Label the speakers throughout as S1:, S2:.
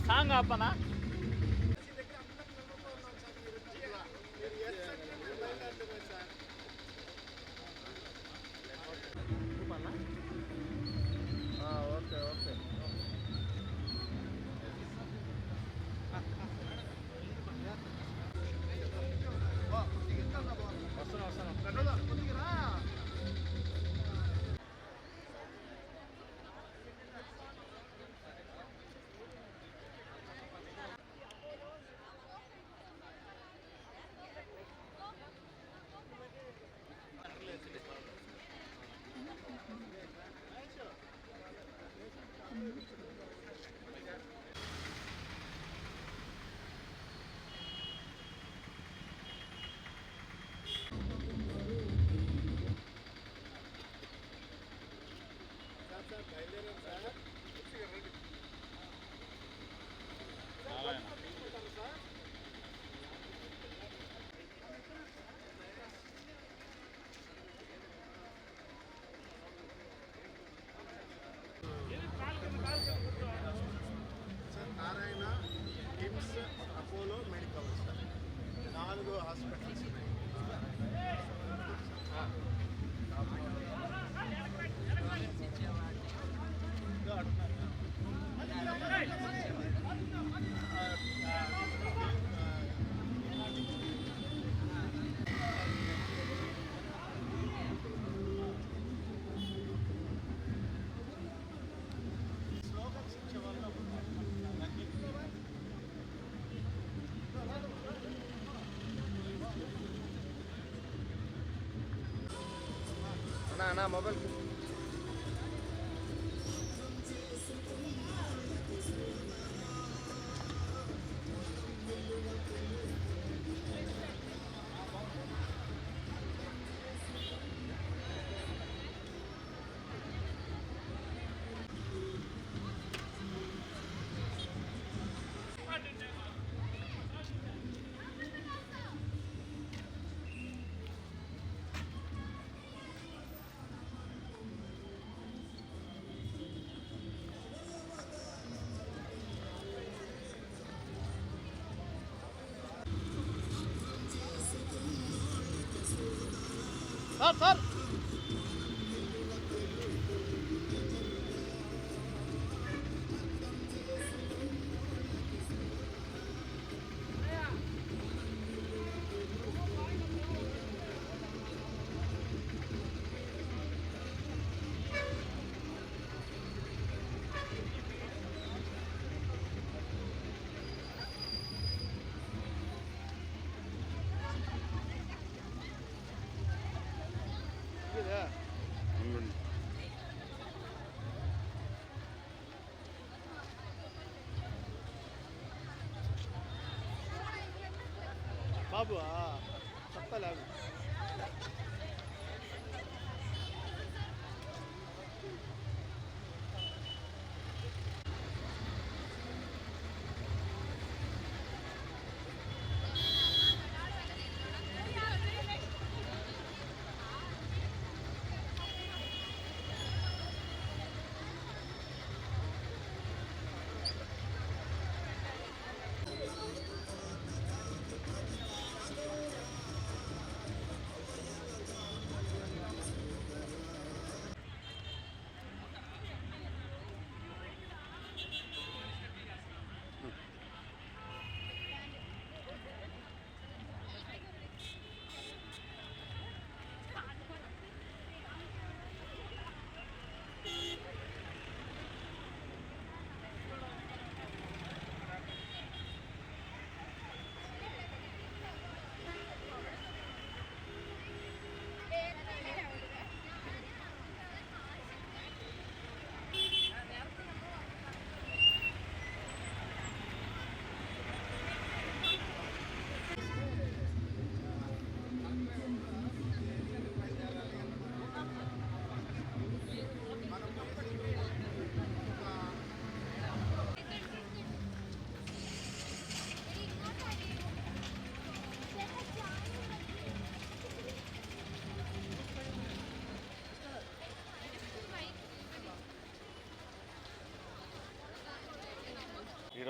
S1: Song ఆపనా?
S2: నాలుగు
S1: అన్నా అన్నా మొబైల్ సార్ సార్ బాబు చెప్పలేదు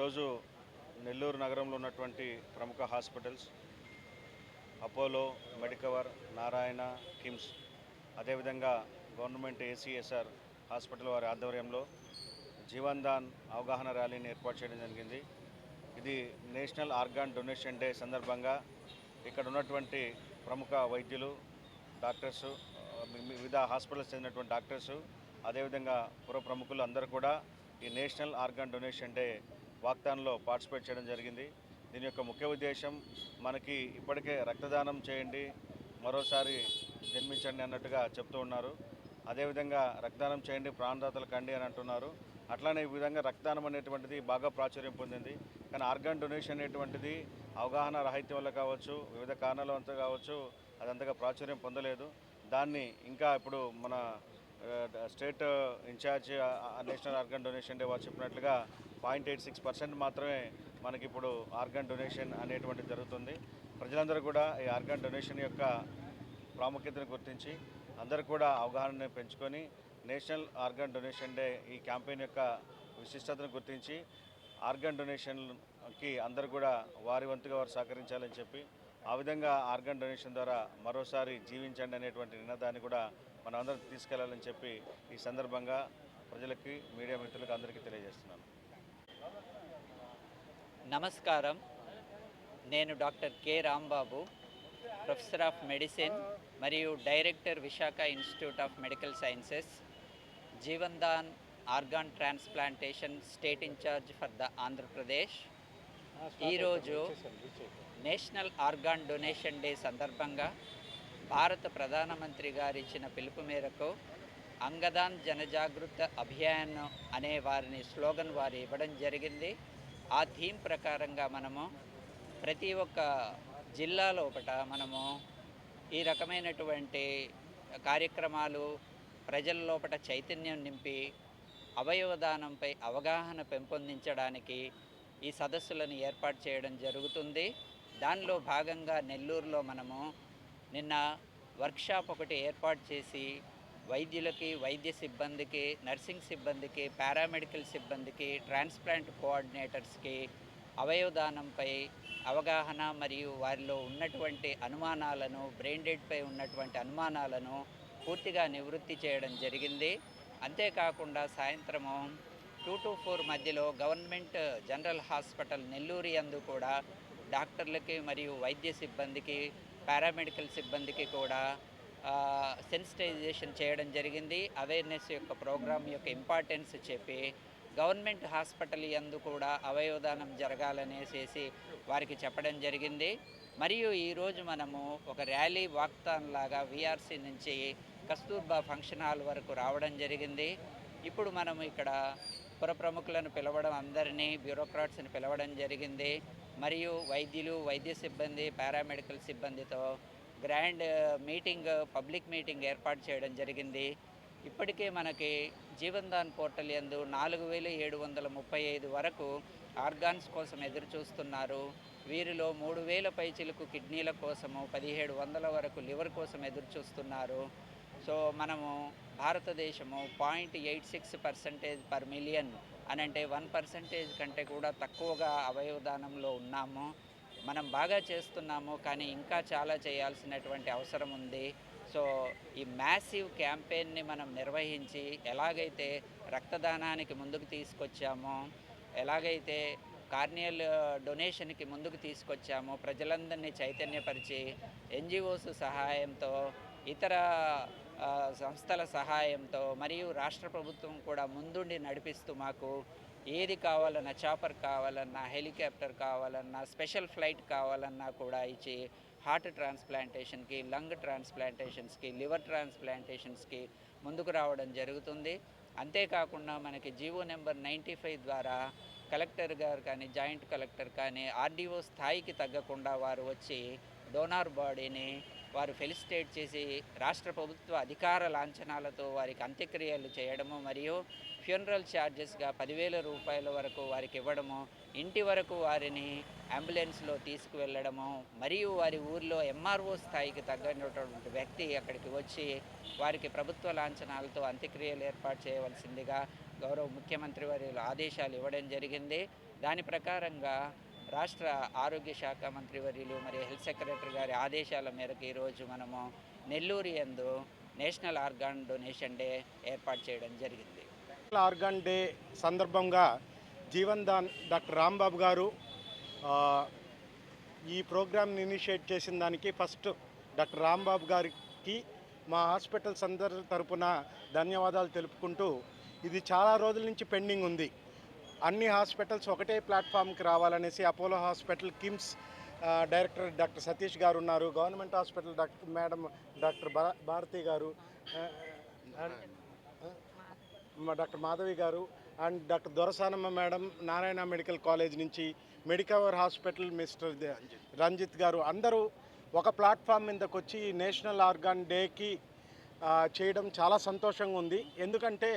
S3: ఈరోజు నెల్లూరు నగరంలో ఉన్నటువంటి ప్రముఖ hospitals Apollo Medicover Narayana KIMS అదేవిధంగా గవర్నమెంట్ ఏసీఎస్ఆర్ హాస్పిటల్ వారి ఆధ్వర్యంలో జీవన్ దాన్ అవగాహన ర్యాలీని ఏర్పాటు చేయడం జరిగింది. ఇది నేషనల్ ఆర్గాన్ డొనేషన్ డే సందర్భంగా ఇక్కడ ఉన్నటువంటి ప్రముఖ వైద్యులు డాక్టర్సు వివిధ హాస్పిటల్స్ చెందినటువంటి డాక్టర్సు అదేవిధంగా పుర ప్రముఖులు అందరూ కూడా ఈ నేషనల్ ఆర్గాన్ డొనేషన్ డే వాగ్దానంలో పార్టిసిపేట్ చేయడం జరిగింది. దీని యొక్క ముఖ్య ఉద్దేశం మనకి ఇప్పటికే రక్తదానం చేయండి మరోసారి జన్మించండి అన్నట్టుగా చెప్తూ ఉన్నారు. అదేవిధంగా రక్తదానం చేయండి ప్రాణదాతలు కండి అని అంటున్నారు. అట్లానే ఈ విధంగా రక్తదానం అనేటువంటిది బాగా ప్రాచుర్యం పొందింది. కానీ ఆర్గాన్ డొనేషన్ అనేటువంటిది అవగాహన రాహిత్యం వల్ల కావచ్చు వివిధ కారణాల వల్ల కావచ్చు అది అంతగా ప్రాచుర్యం పొందలేదు. దాన్ని ఇంకా ఇప్పుడు మన state incharge national organ donation day వారు చెప్పినట్లుగా పాయింట్ ఎయిట్ సిక్స్ పర్సెంట్ మాత్రమే మనకి ఇప్పుడు ఆర్గన్ డొనేషన్ అనేటువంటిది జరుగుతుంది. ప్రజలందరూ కూడా ఈ ఆర్గన్ డొనేషన్ యొక్క ప్రాముఖ్యతను గుర్తించి అందరూ కూడా అవగాహనని పెంచుకొని నేషనల్ ఆర్గన్ డొనేషన్ డే ఈ క్యాంపెయిన్ యొక్క విశిష్టతను గుర్తించి ఆర్గన్ డొనేషన్కి అందరూ కూడా వారి వంతుగా వారు సహకరించాలని చెప్పి ఆ విధంగా ఆర్గన్ డొనేషన్ ద్వారా మరోసారి జీవించండి అనేటువంటి నినాదాన్ని కూడా మనం అందరం తీసుకెళ్ళాలని చెప్పి ఈ సందర్భంగా ప్రజలకి మీడియా మిత్రులకు అందరికీ తెలియజేస్తున్నాను.
S2: నమస్కారం. నేను doctor K Rambabu professor of medicine మరియు director Visakha institute of medical sciences Jeevan Dan organ transplantation state incharge for the Andhra Pradesh. ఈరోజు నేషనల్ ఆర్గాన్ డొనేషన్ డే సందర్భంగా భారత ప్రధానమంత్రి గారు ఇచ్చిన పిలుపు మేరకు అంగదాన్ జనజాగృత అభియాన్ అనే వారిని స్లోగన్ వారు ఇవ్వడం జరిగింది. ఆ థీమ్ ప్రకారంగా మనము ప్రతి ఒక్క జిల్లాలోపట మనము ఈ రకమైనటువంటి కార్యక్రమాలు ప్రజల్లోపట చైతన్యం నింపి అవయవదానంపై అవగాహన పెంపొందించడానికి ఈ సదస్సులను ఏర్పాటు చేయడం జరుగుతుంది. దానిలో భాగంగా నెల్లూరులో మనము నిన్న వర్క్షాప్ ఒకటి ఏర్పాటు చేసి వైద్యులకి వైద్య సిబ్బందికి నర్సింగ్ సిబ్బందికి పారామెడికల్ సిబ్బందికి ట్రాన్స్ప్లాంట్ కోఆర్డినేటర్స్కి అవయవదానంపై అవగాహన మరియు వారిలో ఉన్నటువంటి అనుమానాలను బ్రెయిన్ డెడ్పై ఉన్నటువంటి అనుమానాలను పూర్తిగా నివృత్తి చేయడం జరిగింది. అంతేకాకుండా సాయంత్రము టూ టు ఫోర్ మధ్యలో గవర్నమెంట్ జనరల్ హాస్పిటల్ నెల్లూరు యందు కూడా డాక్టర్లకి మరియు వైద్య సిబ్బందికి పారామెడికల్ సిబ్బందికి కూడా సెన్సిటైజేషన్ చేయడం జరిగింది. అవేర్నెస్ యొక్క ప్రోగ్రామ్ యొక్క ఇంపార్టెన్స్ చెప్పి గవర్నమెంట్ హాస్పిటల్ యందు కూడా అవయవదానం జరగాలనేసేసి వారికి చెప్పడం జరిగింది. మరియు ఈరోజు మనము ఒక ర్యాలీ వాక్తాన్ లాగా విఆర్సీ నుంచి కస్తూర్బా ఫంక్షన్ హాల్ వరకు రావడం జరిగింది. ఇప్పుడు మనం ఇక్కడ పురప్రముఖులను పిలవడం అందరినీ బ్యూరోక్రాట్స్ని పిలవడం జరిగింది. మరియు వైద్యులు వైద్య సిబ్బంది పారామెడికల్ సిబ్బందితో గ్రాండ్ మీటింగ్ పబ్లిక్ మీటింగ్ ఏర్పాటు చేయడం జరిగింది. ఇప్పటికే మనకి జీవన్ దాన్ పోర్టల్ ఎందు నాలుగు వేల ఏడు వందల ముప్పై ఐదు వరకు ఆర్గాన్స్ కోసం ఎదురు చూస్తున్నారు. వీరిలో మూడు వేల పైచిలకు కిడ్నీల కోసము పదిహేడు వందల వరకు లివర్ కోసం ఎదురు చూస్తున్నారు. సో మనము భారతదేశము point eight six percentage per million అని అంటే వన్ పర్సెంటేజ్ కంటే కూడా తక్కువగా అవయవదానంలో ఉన్నాము. మనం బాగా చేస్తున్నాము కానీ ఇంకా చాలా చేయాల్సినటువంటి అవసరం ఉంది. సో ఈ మ్యాసివ్ క్యాంపెయిన్ని మనం నిర్వహించి ఎలాగైతే రక్తదానానికి ముందుకు తీసుకొచ్చామో ఎలాగైతే కార్నియల్ డొనేషన్కి ముందుకు తీసుకొచ్చామో ప్రజలందరినీ చైతన్యపరిచి ఎన్జిఓస్ సహాయంతో ఇతర సంస్థల సహాయంతో మరియు రాష్ట్ర ప్రభుత్వం కూడా ముందుండి నడిపిస్తూ మాకు ఏది కావాలన్నా చాపర్ కావాలన్నా హెలికాప్టర్ కావాలన్నా స్పెషల్ ఫ్లైట్ కావాలన్నా కూడా ఇచ్చి హార్ట్ ట్రాన్స్ప్లాంటేషన్కి లంగ్ ట్రాన్స్ప్లాంటేషన్స్కి లివర్ ట్రాన్స్ప్లాంటేషన్స్కి ముందుకు రావడం జరుగుతుంది. అంతేకాకుండా మనకి జీవో నెంబర్ నైంటీ ఫైవ్ ద్వారా కలెక్టర్ గారు కానీ జాయింట్ కలెక్టర్ కానీ ఆర్డీఓ స్థాయికి తగ్గకుండా వారు వచ్చి డోనార్ బాడీని వారు ఫెలిసిటేట్ చేసి రాష్ట్ర ప్రభుత్వ అధికార లాంఛనాలతో వారికి అంత్యక్రియలు చేయడము మరియు ఫ్యూనరల్ ఛార్జెస్గా పదివేల రూపాయల వరకు వారికి ఇవ్వడము ఇంటి వరకు వారిని అంబులెన్స్లో తీసుకువెళ్ళడము మరియు వారి ఊర్లో ఎంఆర్ఓ స్థాయికి తగ్గినటువంటి వ్యక్తి అక్కడికి వచ్చి వారికి ప్రభుత్వ లాంఛనాలతో అంత్యక్రియలు ఏర్పాటు చేయవలసిందిగా గౌరవ ముఖ్యమంత్రి వారి ఆదేశాలు ఇవ్వడం జరిగింది. దాని ప్రకారంగా రాష్ట్ర ఆరోగ్య శాఖ మంత్రివర్యులు మరియు హెల్త్ సెక్రటరీ గారి ఆదేశాల మేరకు ఈరోజు మనము నెల్లూరు యందు నేషనల్ ఆర్గాన్ డొనేషన్ డే ఏర్పాటు చేయడం జరిగింది.
S1: ఆర్గాన్ డే సందర్భంగా జీవన్ దాన్ డాక్టర్ రాంబాబు గారు ఈ ప్రోగ్రామ్ని ఇనిషియేట్ చేసిన దానికి ఫస్ట్ డాక్టర్ రాంబాబు గారికి మా హాస్పిటల్స్ అందరి తరపున ధన్యవాదాలు తెలుపుకుంటూ ఇది చాలా రోజుల నుంచి పెండింగ్ ఉంది. అన్ని హాస్పిటల్స్ ఒకటే ప్లాట్ఫామ్కి రావాలనేసి Apollo hospital KIMS director doctor Satish garu ఉన్నారు. Government hospital doctor madam doctor Bharathi garu doctor Madhavi garu and doctor Dorasanamma madam Narayana medical college నుంచి Medicover hospital mister Ranjith garu అందరూ ఒక platform మీదకి వచ్చి national organ డేకి చేయడం చాలా సంతోషంగా ఉంది. ఎందుకంటే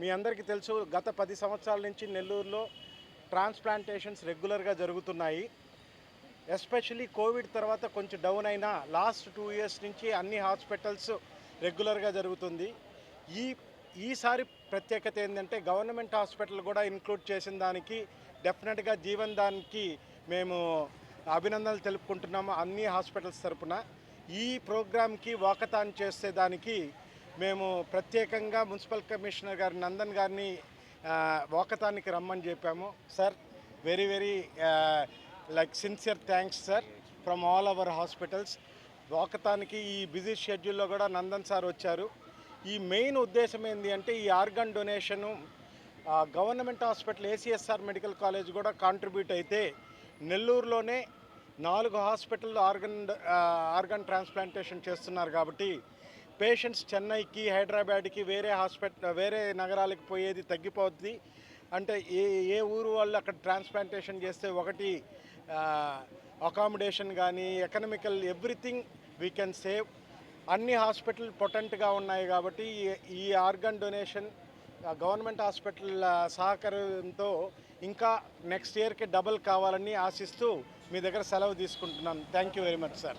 S1: మీ అందరికీ తెలుసు గత పది సంవత్సరాల నుంచి నెల్లూరులో ట్రాన్స్ప్లాంటేషన్స్ రెగ్యులర్గా జరుగుతున్నాయి. ఎస్పెషలీ కోవిడ్ తర్వాత కొంచెం డౌన్ అయినా లాస్ట్ టూ ఇయర్స్ నుంచి అన్ని హాస్పిటల్స్ రెగ్యులర్గా జరుగుతుంది. ఈ ఈసారి ప్రత్యేకత ఏంటంటే గవర్నమెంట్ హాస్పిటల్ కూడా ఇంక్లూడ్ చేసిన దానికి డెఫినెట్గా జీవన్ దానికి మేము అభినందనలు తెలుపుకుంటున్నాము అన్ని హాస్పిటల్స్ తరపున. ఈ ప్రోగ్రామ్కి వాకథాన్ చేసే దానికి మేము ప్రత్యేకంగా మున్సిపల్ కమిషనర్ గారి నందన్ గారిని వాకతానికి రమ్మని చెప్పాము. Sir very very like sincere thanks sir from all our hospitals వాకతానికి ఈ బిజీ షెడ్యూల్లో కూడా నందన్ సార్ వచ్చారు. ఈ మెయిన్ ఉద్దేశం ఏంటి అంటే ఈ organ donation government hospital ACSR medical college కూడా కాంట్రిబ్యూట్ అయితే నెల్లూరులోనే నాలుగు హాస్పిటల్ ఆర్గన్ ఆర్గన్ ట్రాన్స్ప్లాంటేషన్ చేస్తున్నారు కాబట్టి పేషెంట్స్ చెన్నైకి హైదరాబాద్కి వేరే హాస్పిటల్ వేరే నగరాలకు పోయేది తగ్గిపోద్ది. అంటే ఏ ఏ ఊరు వాళ్ళు అక్కడ ట్రాన్స్ప్లాంటేషన్ చేస్తే ఒకటి అకామిడేషన్ కానీ economical everything we can save. అన్ని హాస్పిటల్ పొటెంట్గా ఉన్నాయి కాబట్టి ఈ- ఈ ఆర్గన్ డొనేషన్ గవర్నమెంట్ హాస్పిటల్ సహకారంతో ఇంకా నెక్స్ట్ ఇయర్కి డబుల్ కావాలని ఆశిస్తూ మీ దగ్గర సెలవు తీసుకుంటున్నాను. Thank you very much sir.